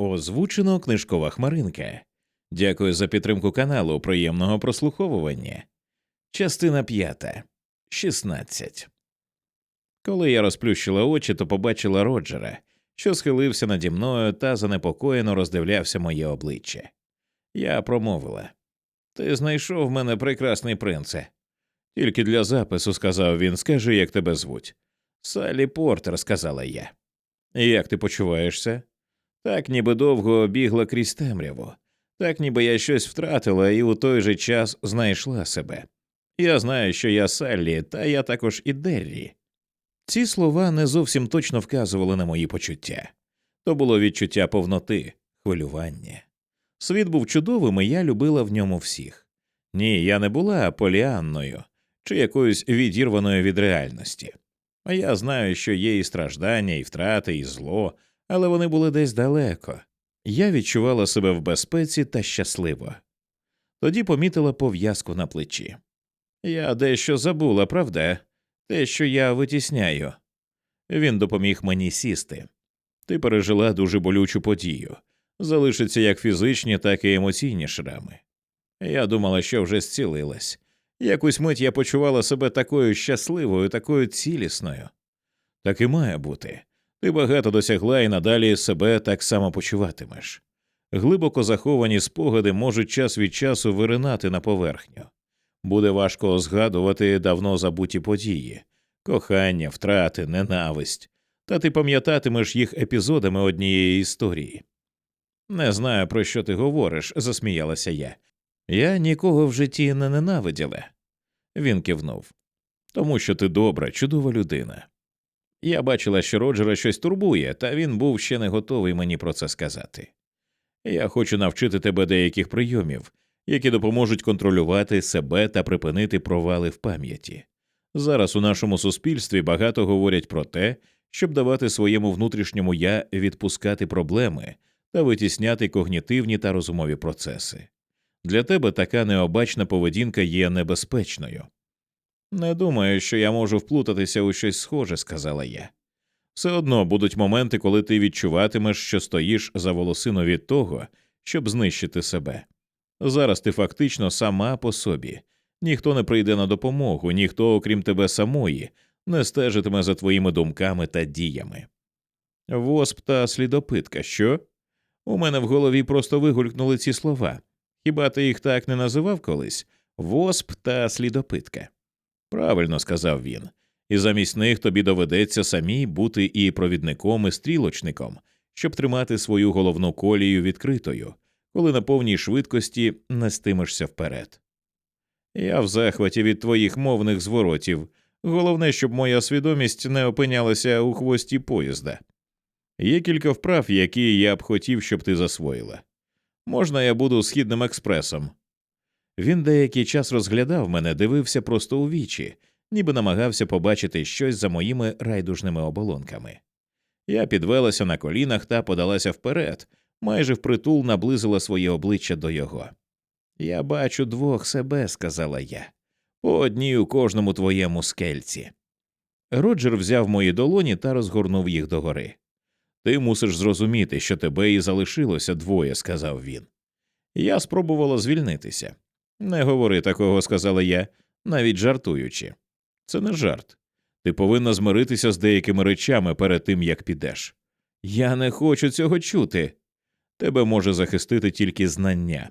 Озвучено книжкова хмаринка. Дякую за підтримку каналу. Приємного прослуховування. Частина п'ята. 16. Коли я розплющила очі, то побачила Роджера, що схилився наді мною та занепокоєно роздивлявся моє обличчя. Я промовила Ти знайшов мене прекрасний принце. Тільки для запису, сказав він, скажи, як тебе звуть. Салі Портер, сказала я. Як ти почуваєшся? Так ніби довго бігла крізь темряву, так ніби я щось втратила і у той же час знайшла себе. Я знаю, що я Саллі, та я також і Деррі. Ці слова не зовсім точно вказували на мої почуття то було відчуття повноти, хвилювання. Світ був чудовим, і я любила в ньому всіх. Ні, я не була поліанною чи якоюсь відірваною від реальності. А я знаю, що є і страждання, і втрати, і зло, але вони були десь далеко. Я відчувала себе в безпеці та щасливо. Тоді помітила пов'язку на плечі. Я дещо забула, правда, те, що я витісняю. Він допоміг мені сісти. Ти пережила дуже болючу подію, залишиться як фізичні, так і емоційні шрами. Я думала, що вже зцілилась. Якусь мить я почувала себе такою щасливою, такою цілісною. Так і має бути. Ти багато досягла і надалі себе так само почуватимеш. Глибоко заховані спогади можуть час від часу виринати на поверхню. Буде важко згадувати давно забуті події кохання, втрати, ненависть, та ти пам'ятатимеш їх епізодами однієї історії. Не знаю, про що ти говориш, засміялася я. Я нікого в житті не ненавиділа. Він кивнув. Тому що ти добра, чудова людина. Я бачила, що Роджера щось турбує, та він був ще не готовий мені про це сказати. Я хочу навчити тебе деяких прийомів, які допоможуть контролювати себе та припинити провали в пам'яті. Зараз у нашому суспільстві багато говорять про те, щоб давати своєму внутрішньому я відпускати проблеми та витісняти когнітивні та розумові процеси. Для тебе така необачна поведінка є небезпечною. Не думаю, що я можу вплутатися у щось схоже, сказала я. Все одно будуть моменти, коли ти відчуватимеш, що стоїш за волосину від того, щоб знищити себе. Зараз ти фактично сама по собі, ніхто не прийде на допомогу, ніхто, окрім тебе самої, не стежитиме за твоїми думками та діями. Восп та слідопитка, що? У мене в голові просто вигулькнули ці слова. Хіба ти їх так не називав колись? Восп та слідопитка. Правильно сказав він, і замість них тобі доведеться самій бути і провідником, і стрілочником, щоб тримати свою головну колію відкритою, коли на повній швидкості нестимешся вперед. Я в захваті від твоїх мовних зворотів. Головне, щоб моя свідомість не опинялася у хвості поїзда. Є кілька вправ, які я б хотів, щоб ти засвоїла. Можна, я буду східним експресом. Він деякий час розглядав мене, дивився просто у вічі, ніби намагався побачити щось за моїми райдужними оболонками. Я підвелася на колінах та подалася вперед, майже впритул наблизила своє обличчя до його. Я бачу двох себе, сказала я, по одній у кожному твоєму скельці. Роджер взяв мої долоні та розгорнув їх догори. Ти мусиш зрозуміти, що тебе і залишилося двоє, сказав він. Я спробувала звільнитися. Не говори такого, сказала я, навіть жартуючи. Це не жарт. Ти повинна змиритися з деякими речами перед тим, як підеш. Я не хочу цього чути. Тебе може захистити тільки знання.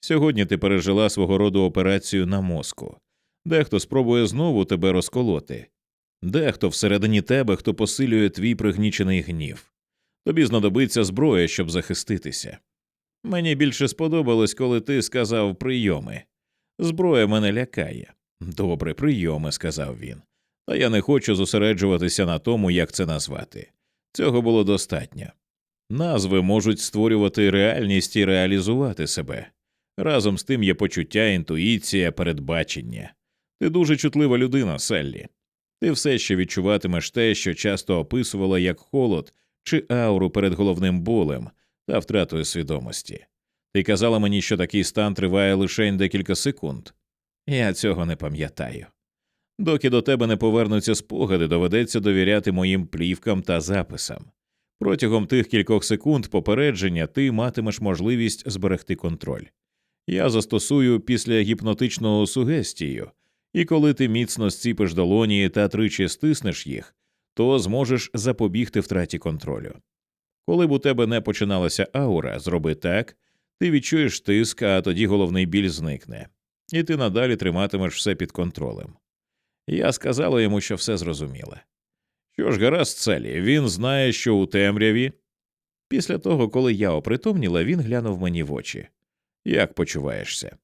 Сьогодні ти пережила свого роду операцію на мозку. Дехто спробує знову тебе розколоти, дехто всередині тебе, хто посилює твій пригнічений гнів. Тобі знадобиться зброя, щоб захиститися. Мені більше сподобалось, коли ти сказав прийоми. Зброя мене лякає. Добре, прийоми, сказав він. Та я не хочу зосереджуватися на тому, як це назвати. Цього було достатньо. Назви можуть створювати реальність і реалізувати себе. Разом з тим є почуття, інтуїція, передбачення. Ти дуже чутлива людина, Селлі. Ти все ще відчуватимеш те, що часто описувала як холод чи ауру перед головним болем та втратою свідомості. Ти казала мені, що такий стан триває лише декілька секунд. Я цього не пам'ятаю. Доки до тебе не повернуться спогади, доведеться довіряти моїм плівкам та записам. Протягом тих кількох секунд попередження ти матимеш можливість зберегти контроль. Я застосую після гіпнотичного сугестію, і коли ти міцно зціпиш долоні та тричі стиснеш їх, то зможеш запобігти втраті контролю. Коли б у тебе не починалася аура, зроби так, ти відчуєш тиск, а тоді головний біль зникне, і ти надалі триматимеш все під контролем. Я сказала йому, що все зрозуміла. Що ж, гаразд, Целі, він знає, що у темряві. Після того, коли я опритомніла, він глянув мені в очі. Як почуваєшся?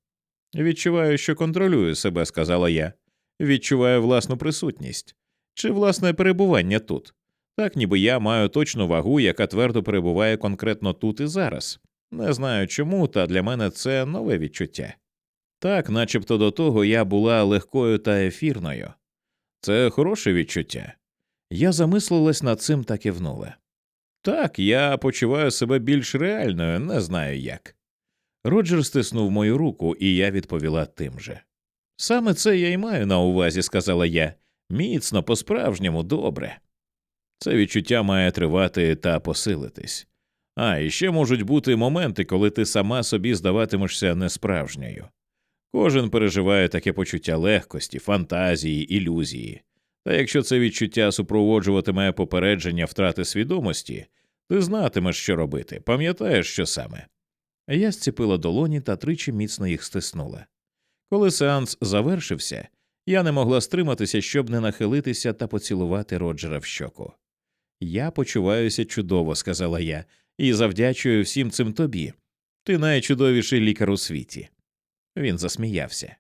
Відчуваю, що контролюю себе, сказала я. Відчуваю власну присутність чи власне перебування тут, так ніби я маю точну вагу, яка твердо перебуває конкретно тут і зараз. Не знаю чому, та для мене це нове відчуття. Так, начебто до того я була легкою та ефірною. Це хороше відчуття. Я замислилась над цим та кивнула. Так, я почуваю себе більш реальною, не знаю як. Роджер стиснув мою руку, і я відповіла тим же. Саме це я й маю на увазі, сказала я. Міцно, по справжньому, добре. Це відчуття має тривати та посилитись. А і ще можуть бути моменти, коли ти сама собі здаватимешся несправжньою. Кожен переживає таке почуття легкості, фантазії, ілюзії. Та якщо це відчуття супроводжуватиме попередження втрати свідомості, ти знатимеш, що робити, пам'ятаєш, що саме. Я зціпила долоні та тричі міцно їх стиснула. Коли сеанс завершився, я не могла стриматися, щоб не нахилитися та поцілувати Роджера в щоку. Я почуваюся чудово, сказала я, і завдячую всім цим тобі. Ти найчудовіший лікар у світі. Він засміявся.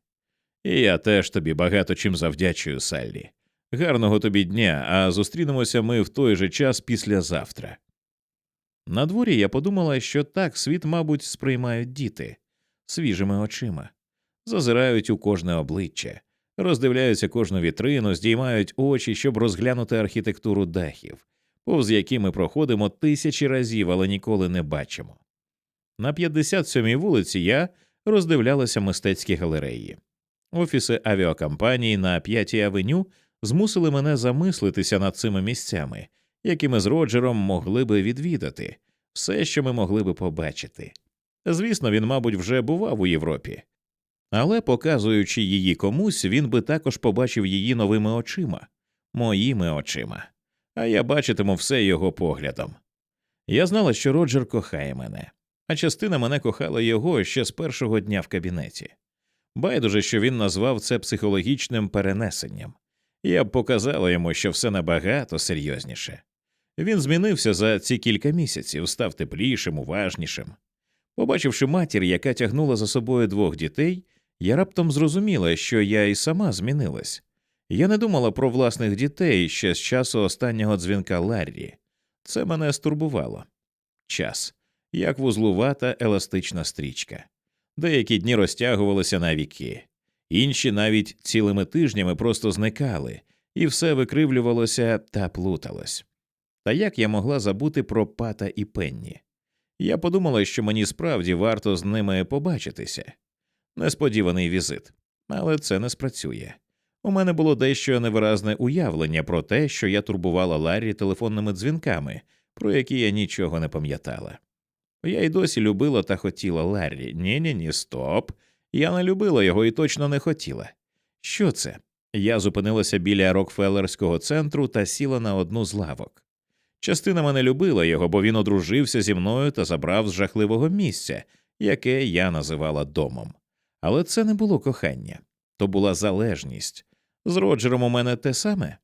І я теж тобі багато чим завдячую, Саллі. Гарного тобі дня, а зустрінемося ми в той же час післязавтра. На дворі я подумала, що так світ, мабуть, сприймають діти свіжими очима, зазирають у кожне обличчя, роздивляються кожну вітрину, здіймають очі, щоб розглянути архітектуру дахів, повз які ми проходимо тисячі разів, але ніколи не бачимо. На 57-й вулиці я роздивлялася мистецькі галереї. Офіси авіакомпанії на 5-й авеню змусили мене замислитися над цими місцями, які ми з Роджером могли би відвідати, все, що ми могли би побачити. Звісно, він, мабуть, вже бував у Європі, але, показуючи її комусь, він би також побачив її новими очима, моїми очима, а я бачитиму все його поглядом. Я знала, що Роджер кохає мене, а частина мене кохала його ще з першого дня в кабінеті. Байдуже, що він назвав це психологічним перенесенням. Я б показала йому, що все набагато серйозніше. Він змінився за ці кілька місяців, став теплішим, уважнішим. Побачивши матір, яка тягнула за собою двох дітей, я раптом зрозуміла, що я і сама змінилась. Я не думала про власних дітей ще з часу останнього дзвінка Ларрі. Це мене стурбувало. Час як вузлувата еластична стрічка. Деякі дні розтягувалися на віки, інші навіть цілими тижнями просто зникали, і все викривлювалося та плуталось. Та як я могла забути про пата і пенні? Я подумала, що мені справді варто з ними побачитися. Несподіваний візит, але це не спрацює. У мене було дещо невиразне уявлення про те, що я турбувала Ларрі телефонними дзвінками, про які я нічого не пам'ятала. Я й досі любила та хотіла Ларрі. Ні, ні, ні, стоп. Я не любила його і точно не хотіла. Що це? Я зупинилася біля Рокфеллерського центру та сіла на одну з лавок. Частина мене любила його, бо він одружився зі мною та забрав з жахливого місця, яке я називала домом. Але це не було кохання, то була залежність. З Роджером у мене те саме.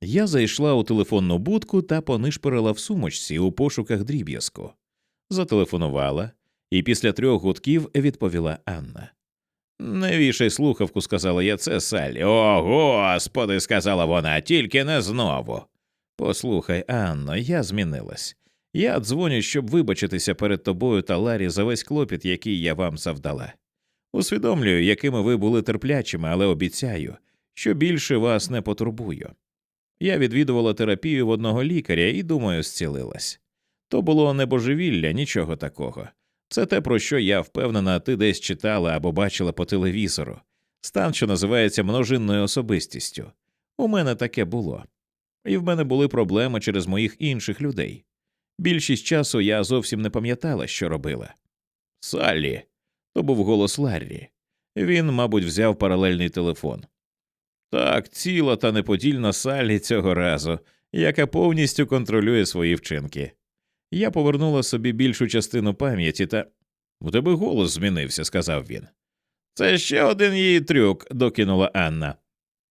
Я зайшла у телефонну будку та понишпирила в сумочці у пошуках дріб'язку, зателефонувала, і після трьох гудків відповіла Анна. Не вішай слухавку, сказала я це Саллі. О, господи, сказала вона, тільки не знову. Послухай, Анно, я змінилась. Я дзвоню, щоб вибачитися перед тобою та Ларі за весь клопіт, який я вам завдала. Усвідомлюю, якими ви були терплячими, але обіцяю, що більше вас не потурбую. Я відвідувала терапію в одного лікаря і, думаю, зцілилась. То було не божевілля, нічого такого. Це те, про що я впевнена, ти десь читала або бачила по телевізору, стан, що називається множинною особистістю. У мене таке було. І в мене були проблеми через моїх інших людей. Більшість часу я зовсім не пам'ятала, що робила. Саллі. То був голос Ларрі. Він, мабуть, взяв паралельний телефон. Так, ціла та неподільна Саллі цього разу, яка повністю контролює свої вчинки. Я повернула собі більшу частину пам'яті та. У тебе голос змінився, сказав він. Це ще один її трюк, докинула Анна.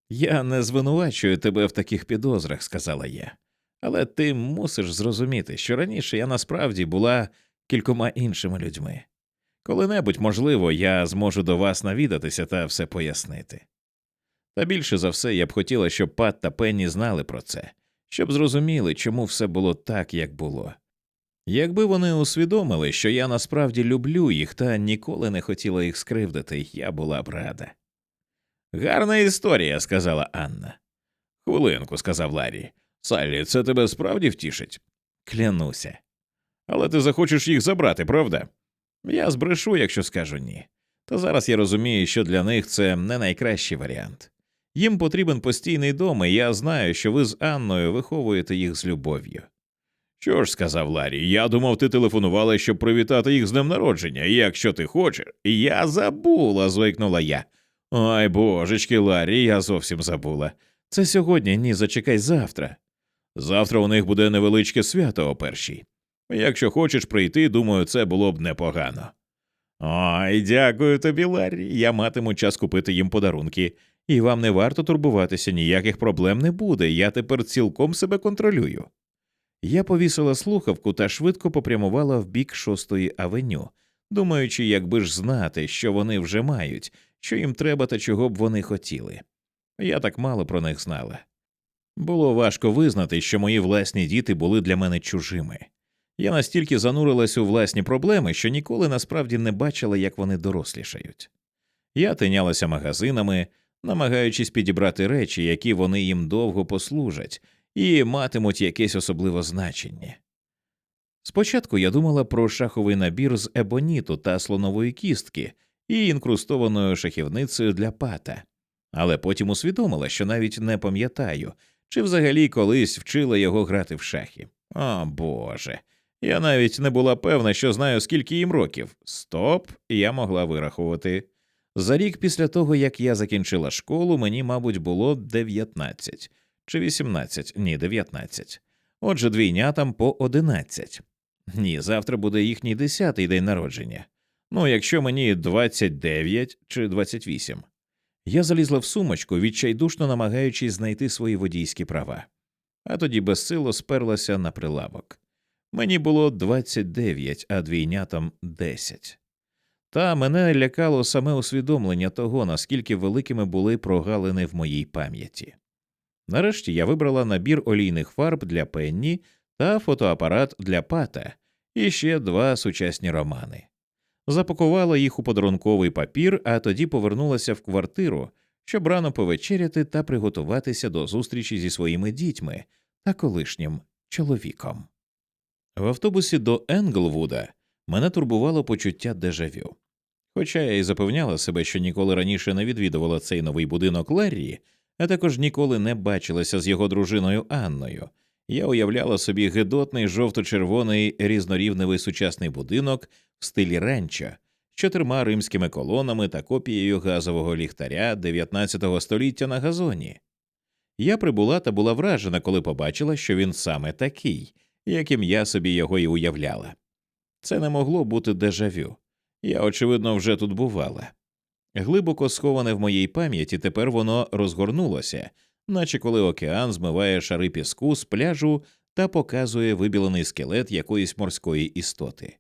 Я не звинувачую тебе в таких підозрах, сказала я. Але ти мусиш зрозуміти, що раніше я насправді була кількома іншими людьми. Коли-небудь, можливо, я зможу до вас навідатися та все пояснити. Та більше за все я б хотіла, щоб Пат та Пенні знали про це, щоб зрозуміли, чому все було так, як було. Якби вони усвідомили, що я насправді люблю їх та ніколи не хотіла їх скривдити, я була б рада. Гарна історія, сказала Анна. Хвилинку, сказав Ларі. Саллі, це тебе справді втішить? Клянуся. Але ти захочеш їх забрати, правда? Я збрешу, якщо скажу ні. Та зараз я розумію, що для них це не найкращий варіант. Їм потрібен постійний дом, і я знаю, що ви з Анною виховуєте їх з любов'ю. Що ж, сказав Ларі, я думав, ти телефонувала, щоб привітати їх з днем народження, і якщо ти хочеш. Я забула, звикнула я. Ой божечки, Ларі, я зовсім забула. Це сьогодні, ні, зачекай завтра. Завтра у них буде невеличке свято о першій. Якщо хочеш прийти, думаю, це було б непогано. Ой, дякую тобі, Ларрі. Я матиму час купити їм подарунки, і вам не варто турбуватися, ніяких проблем не буде. Я тепер цілком себе контролюю. Я повісила слухавку та швидко попрямувала в бік шостої авеню, думаючи, якби ж знати, що вони вже мають, що їм треба та чого б вони хотіли. Я так мало про них знала. Було важко визнати, що мої власні діти були для мене чужими. Я настільки занурилась у власні проблеми, що ніколи насправді не бачила, як вони дорослішають. Я тинялася магазинами, намагаючись підібрати речі, які вони їм довго послужать, і матимуть якесь особливе значення. Спочатку я думала про шаховий набір з ебоніту та слонової кістки і інкрустованою шахівницею для пата, але потім усвідомила, що навіть не пам'ятаю, чи взагалі колись вчила його грати в шахи. О Боже. Я навіть не була певна, що знаю, скільки їм років. Стоп, я могла вирахувати. За рік після того, як я закінчила школу, мені, мабуть, було 19 чи 18, ні, 19. Отже, двійнятам по 11. Ні, завтра буде їхній десятий день народження. Ну, якщо мені 29 чи 28. Я залізла в сумочку, відчайдушно намагаючись знайти свої водійські права, а тоді безсило сперлася на прилавок. Мені було 29, а двійнятам 10. Та мене лякало саме усвідомлення того, наскільки великими були прогалини в моїй пам'яті. Нарешті я вибрала набір олійних фарб для Пенні та фотоапарат для пата і ще два сучасні романи. Запакувала їх у подарунковий папір, а тоді повернулася в квартиру, щоб рано повечеряти та приготуватися до зустрічі зі своїми дітьми та колишнім чоловіком. В автобусі до Енглвуда мене турбувало почуття дежавю. Хоча я і запевняла себе, що ніколи раніше не відвідувала цей новий будинок Леррі, а також ніколи не бачилася з його дружиною Анною, я уявляла собі гидотний жовто-червоний різнорівневий сучасний будинок в стилі ранчо з чотирма римськими колонами та копією газового ліхтаря 19 століття на газоні. Я прибула та була вражена, коли побачила, що він саме такий, яким я собі його і уявляла. Це не могло бути дежавю. Я, очевидно, вже тут бувала. Глибоко сховане в моїй пам'яті, тепер воно розгорнулося, наче коли океан змиває шари піску з пляжу та показує вибілений скелет якоїсь морської істоти.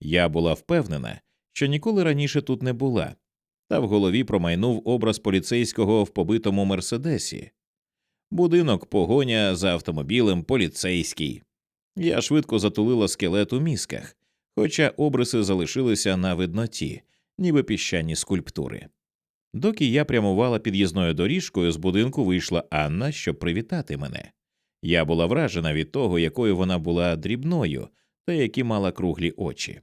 Я була впевнена, що ніколи раніше тут не була, та в голові промайнув образ поліцейського в побитому мерседесі. Будинок погоня за автомобілем поліцейський. Я швидко затулила скелет у мізках, хоча обриси залишилися на видноті, ніби піщані скульптури. Доки я прямувала під'їзною доріжкою, з будинку вийшла Анна, щоб привітати мене. Я була вражена від того, якою вона була дрібною та які мала круглі очі.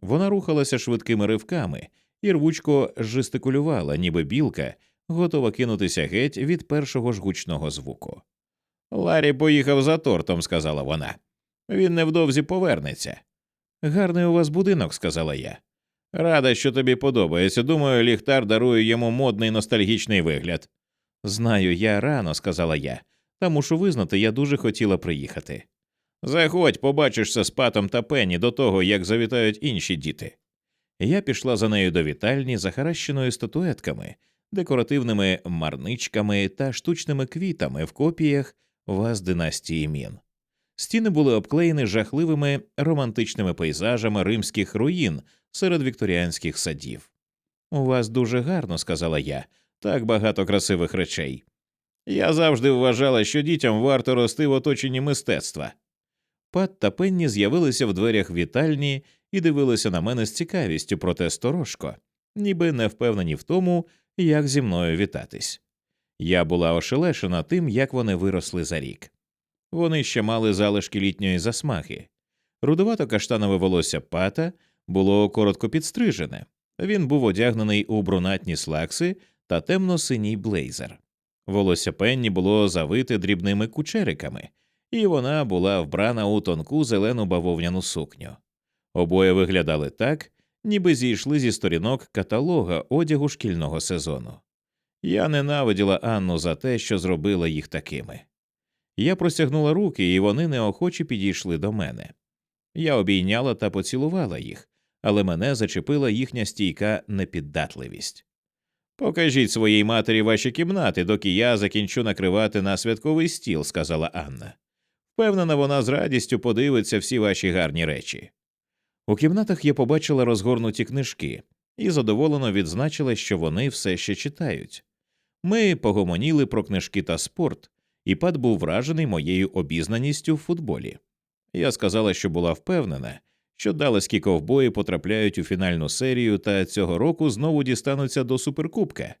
Вона рухалася швидкими ривками і рвучко жестикулювала, ніби білка, готова кинутися геть від першого ж гучного звуку. Ларі поїхав за тортом, сказала вона. Він невдовзі повернеться. Гарний у вас будинок, сказала я. Рада, що тобі подобається. Думаю, ліхтар дарує йому модний ностальгічний вигляд. Знаю, я рано, сказала я, та мушу визнати, я дуже хотіла приїхати. Заходь, побачишся з патом та пенні до того, як завітають інші діти. Я пішла за нею до вітальні, захаращеною статуетками, декоративними марничками та штучними квітами в копіях ваз династії Мін. Стіни були обклеєні жахливими романтичними пейзажами римських руїн серед вікторіанських садів. У вас дуже гарно, сказала я, так багато красивих речей. Я завжди вважала, що дітям варто рости в оточенні мистецтва. Пат та Пенні з'явилися в дверях вітальні і дивилися на мене з цікавістю, проте сторожко, ніби не впевнені в тому, як зі мною вітатись. Я була ошелешена тим, як вони виросли за рік. Вони ще мали залишки літньої засмаги. Рудовато каштанове волосся пата було коротко підстрижене. Він був одягнений у брунатні слакси та темно-синій блейзер. Волосся Пенні було завите дрібними кучериками, і вона була вбрана у тонку зелену бавовняну сукню. Обоє виглядали так, ніби зійшли зі сторінок каталога одягу шкільного сезону. Я ненавиділа Анну за те, що зробила їх такими. Я простягнула руки, і вони неохоче підійшли до мене. Я обійняла та поцілувала їх, але мене зачепила їхня стійка непіддатливість. Покажіть своїй матері ваші кімнати, доки я закінчу накривати на святковий стіл, сказала Анна. Впевнена, вона з радістю подивиться всі ваші гарні речі. У кімнатах я побачила розгорнуті книжки і задоволено відзначила, що вони все ще читають. Ми погомоніли про книжки та спорт, і пат був вражений моєю обізнаністю в футболі. Я сказала, що була впевнена, що далеські ковбої потрапляють у фінальну серію та цього року знову дістануться до суперкубка.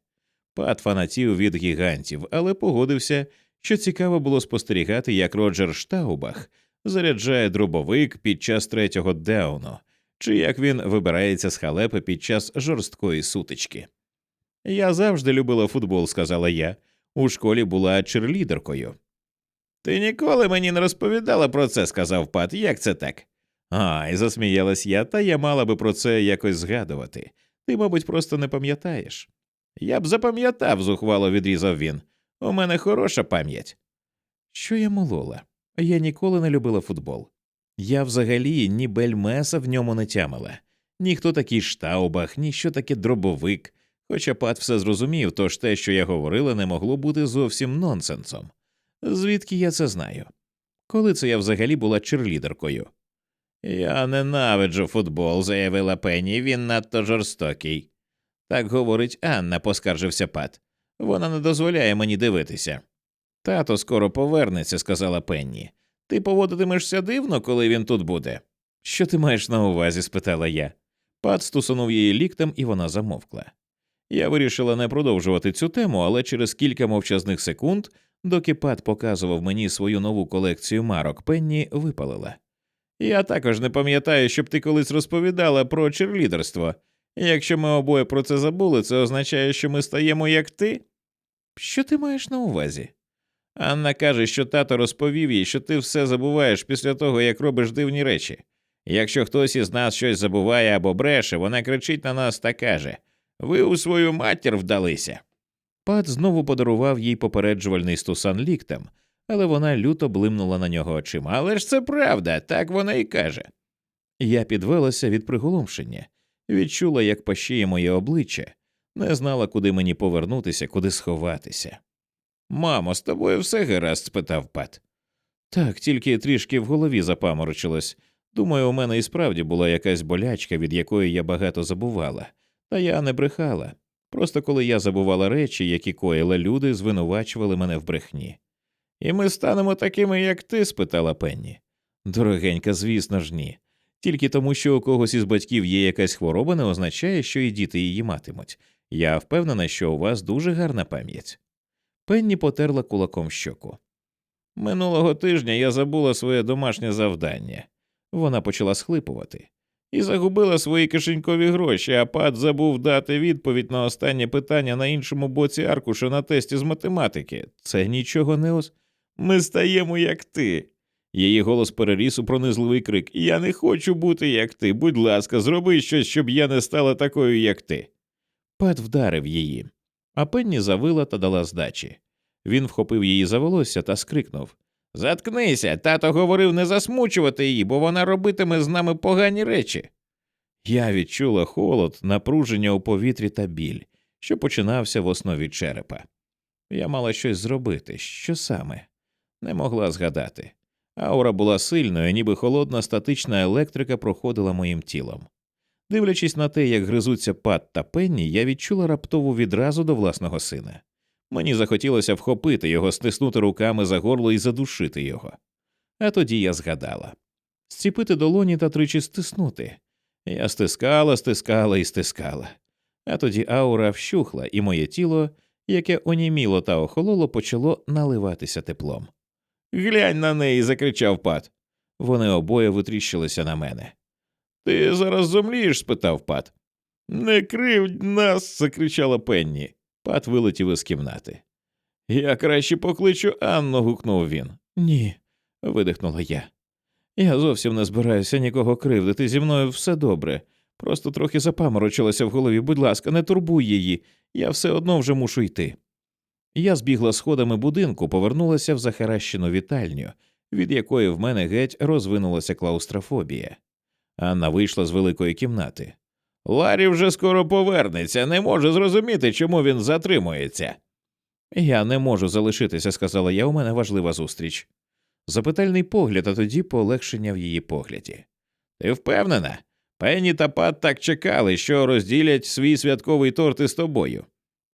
Пат фанатів від гігантів, але погодився, що цікаво було спостерігати, як Роджер Штаубах заряджає дробовик під час третього дауну, чи як він вибирається з халепи під час жорсткої сутички. Я завжди любила футбол, сказала я. У школі була черлідеркою. Ти ніколи мені не розповідала про це, сказав Пат. Як це так? А, засміялась я, та я мала би про це якось згадувати. Ти, мабуть, просто не пам'ятаєш. Я б запам'ятав, зухвало відрізав він. У мене хороша пам'ять. Що я молола? Я ніколи не любила футбол. Я взагалі ні бельмеса в ньому не тямила, ніхто такий штаубах, ні що таке дробовик. Хоча пат все зрозумів, тож те, що я говорила, не могло бути зовсім нонсенсом. Звідки я це знаю? Коли це я взагалі була черлідеркою? Я ненавиджу футбол, заявила Пенні, він надто жорстокий. Так говорить Анна, поскаржився пат. Вона не дозволяє мені дивитися. Тато скоро повернеться, сказала Пенні. Ти поводитимешся дивно, коли він тут буде. Що ти маєш на увазі? спитала я. Пат стусунув її ліктем, і вона замовкла. Я вирішила не продовжувати цю тему, але через кілька мовчазних секунд, доки Пат показував мені свою нову колекцію марок, Пенні випалила. Я також не пам'ятаю, щоб ти колись розповідала про черлідерство. Якщо ми обоє про це забули, це означає, що ми стаємо як ти. Що ти маєш на увазі? Анна каже, що тато розповів їй, що ти все забуваєш після того, як робиш дивні речі. Якщо хтось із нас щось забуває або бреше, вона кричить на нас та каже Ви у свою матір вдалися. Пат знову подарував їй попереджувальний стусан ліктем, але вона люто блимнула на нього очима. Але ж це правда, так вона і каже. Я підвелася від приголомшення, відчула, як пащіє моє обличчя, не знала, куди мені повернутися, куди сховатися. Мамо, з тобою все гаразд? спитав Пат. Так, тільки трішки в голові запаморочилось. Думаю, у мене і справді була якась болячка, від якої я багато забувала, та я не брехала. Просто коли я забувала речі, які коїли люди, звинувачували мене в брехні. І ми станемо такими, як ти? спитала Пенні. Дорогенька, звісно ж, ні. Тільки тому, що у когось із батьків є якась хвороба, не означає, що і діти її матимуть. Я впевнена, що у вас дуже гарна пам'ять. Пенні потерла кулаком щоку. Минулого тижня я забула своє домашнє завдання. Вона почала схлипувати. І загубила свої кишенькові гроші, а пат забув дати відповідь на останнє питання на іншому боці аркуша на тесті з математики. Це нічого не ос. Ми стаємо, як ти. Її голос переріс у пронизливий крик Я не хочу бути, як ти. Будь ласка, зроби щось, щоб я не стала такою, як ти. Пет вдарив її, а Пенні завила та дала здачі. Він вхопив її за волосся та скрикнув Заткнися, тато говорив не засмучувати її, бо вона робитиме з нами погані речі. Я відчула холод, напруження у повітрі та біль, що починався в основі черепа. Я мала щось зробити, що саме? Не могла згадати. Аура була сильною, ніби холодна статична електрика проходила моїм тілом. Дивлячись на те, як гризуться пат та пенні, я відчула раптову відразу до власного сина. Мені захотілося вхопити його, стиснути руками за горло і задушити його. А тоді я згадала зціпити долоні та тричі стиснути. Я стискала, стискала і стискала. А тоді аура вщухла, і моє тіло, яке оніміло та охололо, почало наливатися теплом. Глянь на неї. закричав Пат. Вони обоє витріщилися на мене. Ти зараз зомлієш? спитав Пат. Не кривдь нас. закричала Пенні. Пат вилетів із кімнати. Я краще покличу Анну. гукнув він. Ні, видихнула я. Я зовсім не збираюся нікого кривдити. Зі мною все добре. Просто трохи запаморочилася в голові. Будь ласка, не турбуй її, я все одно вже мушу йти. Я збігла сходами будинку, повернулася в захаращену вітальню, від якої в мене геть розвинулася клаустрофобія. Анна вийшла з великої кімнати. Ларі вже скоро повернеться, не може зрозуміти, чому він затримується. Я не можу залишитися, сказала я, у мене важлива зустріч. Запитальний погляд, а тоді полегшення в її погляді. Ти впевнена? Пенні та Пат так чекали, що розділять свій святковий торт із тобою.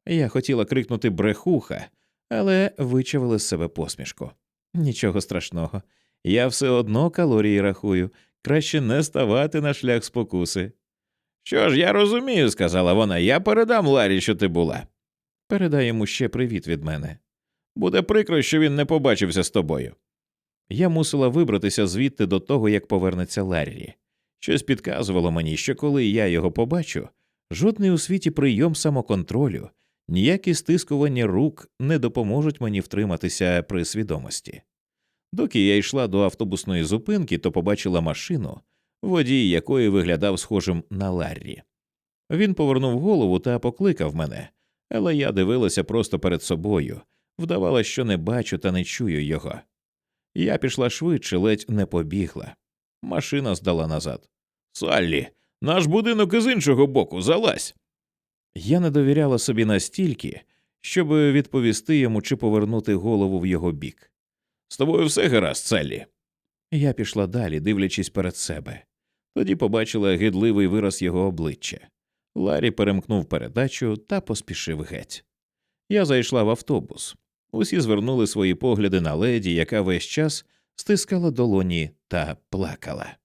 Я хотіла крикнути брехуха, але вичавили з себе посмішку. Нічого страшного. Я все одно калорії рахую, краще не ставати на шлях спокуси. Що ж, я розумію, сказала вона, я передам Ларі, що ти була. Передай йому ще привіт від мене. Буде прикро, що він не побачився з тобою. Я мусила вибратися звідти до того, як повернеться Ларрі. Щось підказувало мені, що коли я його побачу, жодний у світі прийом самоконтролю, ніякі стискування рук не допоможуть мені втриматися при свідомості. Доки я йшла до автобусної зупинки, то побачила машину, водій якої виглядав схожим на Ларрі. Він повернув голову та покликав мене, але я дивилася просто перед собою, вдавала, що не бачу та не чую його. Я пішла швидше, ледь не побігла. Машина здала назад. Саллі, наш будинок із іншого боку, залазь. Я не довіряла собі настільки, щоб відповісти йому чи повернути голову в його бік. З тобою все гаразд, Саллі?» Я пішла далі, дивлячись перед себе. Тоді побачила гидливий вираз його обличчя. Ларі перемкнув передачу та поспішив геть. Я зайшла в автобус. Усі звернули свої погляди на леді, яка весь час стискала долоні та плакала.